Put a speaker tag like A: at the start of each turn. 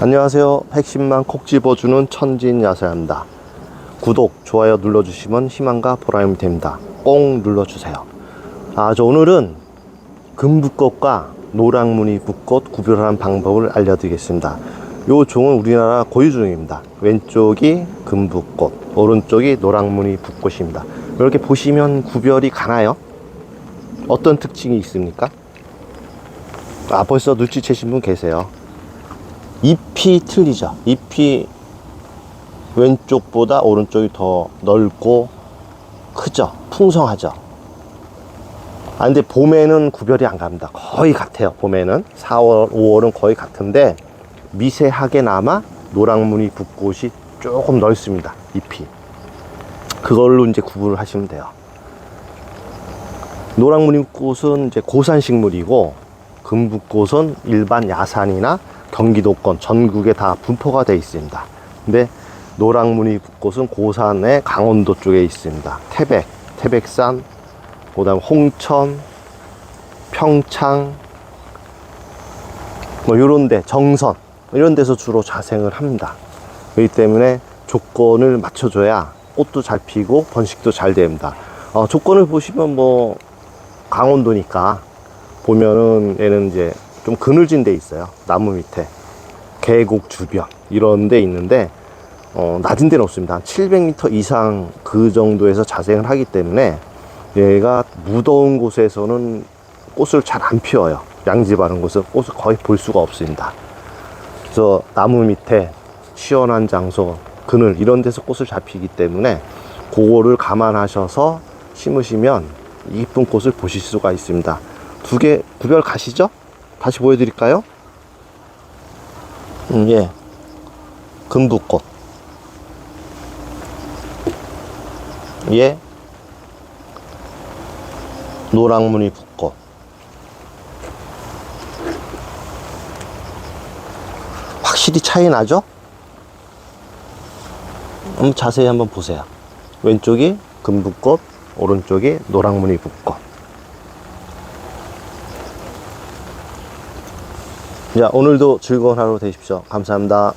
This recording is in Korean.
A: 안녕하세요. 핵심만 콕 집어주는 천진 야사입니다. 구독, 좋아요 눌러주시면 희망과 보람이 됩니다. 꼭 눌러주세요. 아, 저 오늘은 금붓꽃과 노랑무늬 붓꽃 구별하는 방법을 알려드리겠습니다. 요 종은 우리나라 고유종입니다. 왼쪽이 금붓꽃, 오른쪽이 노랑무늬 붓꽃입니다. 이렇게 보시면 구별이 가나요? 어떤 특징이 있습니까? 아, 벌써 눈치채신 분 계세요. 잎이 틀리죠. 잎이 왼쪽보다 오른쪽이 더 넓고 크죠. 풍성하죠. 아, 근데 봄에는 구별이 안 갑니다. 거의 같아요. 봄에는. 4월, 5월은 거의 같은데 미세하게나마 노랑무늬 붓꽃이 조금 넓습니다. 잎이. 그걸로 이제 구분을 하시면 돼요. 노랑무늬 꽃은 이제 고산식물이고 금붓꽃은 일반 야산이나 경기도권 전국에 다 분포가 되어 있습니다. 근데 노랑무늬 붓꽃은 고산의 강원도 쪽에 있습니다. 태백, 태백산, 그다음 홍천, 평창, 뭐 이런 데 정선 이런 데서 주로 자생을 합니다. 그렇기 때문에 조건을 맞춰줘야 꽃도 잘 피고 번식도 잘 됩니다. 어, 조건을 보시면 뭐 강원도니까 보면은 얘는 이제 좀 그늘진 데 있어요. 나무 밑에 계곡 주변 이런 데 있는데 어, 낮은 데는 없습니다. 한 700m 이상 그 정도에서 자생을 하기 때문에 얘가 무더운 곳에서는 꽃을 잘 안 피워요. 양지 바른 곳은 꽃을 거의 볼 수가 없습니다. 그래서 나무 밑에 시원한 장소, 그늘 이런 데서 꽃을 잘 피기 때문에 그거를 감안하셔서 심으시면 이쁜 꽃을 보실 수가 있습니다. 두 개 구별 가시죠? 다시 보여드릴까요? 음, 예. 금붓꽃. 예. 노랑무늬 붓꽃. 확실히 차이 나죠? 한번 자세히 한번 보세요. 왼쪽이 금붓꽃, 오른쪽이 노랑무늬 붓꽃. 자, 오늘도 즐거운 하루 되십시오. 감사합니다.